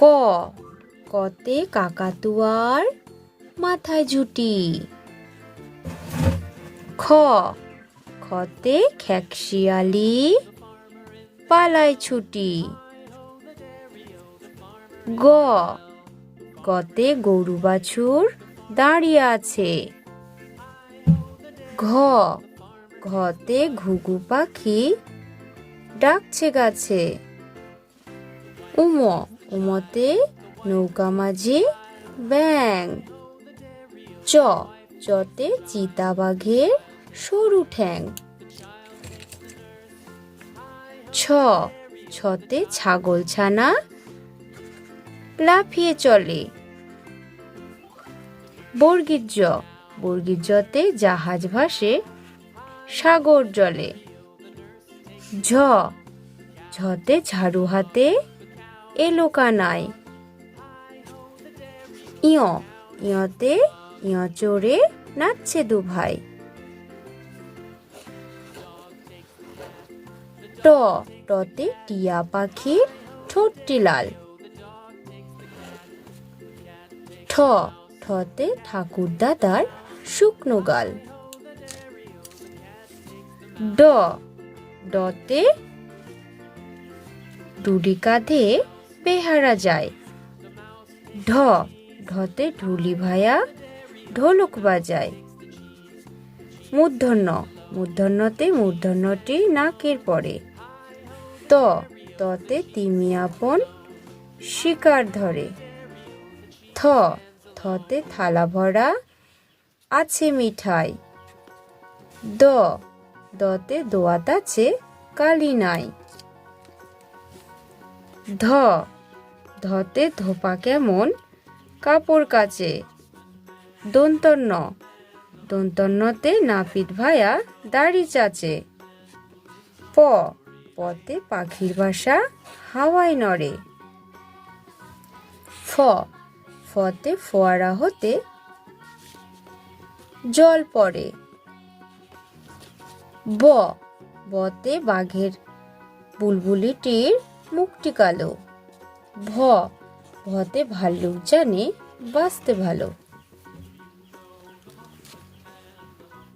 ক। কতে কাকাতুয়ার মাথায় ঝুটি। খ। খতে খ্যাকশিয়ালি পালায় ছুটি। গ। গতে গরু বাছুর দাঁড়িয়ে আছে। ঘ। ঘতে ঘুঘু পাখি ডাকছে গাছে। উম। উমতে নৌকা মাঝি ব্যাং। চ, চতে চিতাবাঘের সরু ঠ্যাং। ছ, ছতে ছাগল ছানা লাফিয়ে চলে। বর্গীর জ বর্গীর জতে জাহাজ ভাসে সাগর জলে। ঝ, ঝতে ঝাড়ু হাতে এলো কানায় ইয়, ইয়তে, ইয় চড়ে নাচছে দু ভাই ট, টতে টিয়া পাখির ঠোঁটটি লাল। ঠ, ঠতে ঠাকুর দাদার শুকনো গাল। ড, ডতে ডুডি কাঁধে পেহারা যায়। ঢ, ঢতে ঢুলি ভায়া, ঢোলক বাজায়। মূর্ধন্য, মূর্ধন্যতে মূর্ধন্যটি নাকের পরে। ত, ততে তিমি আপন, শিকার ধরে। থ, থতে থালা ভরা, আছে মিঠাই। দ, দতে দোয়াত আছে কালি নাই। ধ। ধতে ধোপা কেমন কাপড় কাচে। দন্তন্য দন্তন্যতে নাপিত ভায়া দাড়ি চাচে। প। পতে পাখির বাসা হাওয়ায় নড়ে। ফ। ফতে ফোয়ারা হতে জল পড়ে। ব। বতে বাঘের বুলবুলিটির মুখটি কালো ভ ভতে ভাল্লুক জানে বাঁচতে ভালো।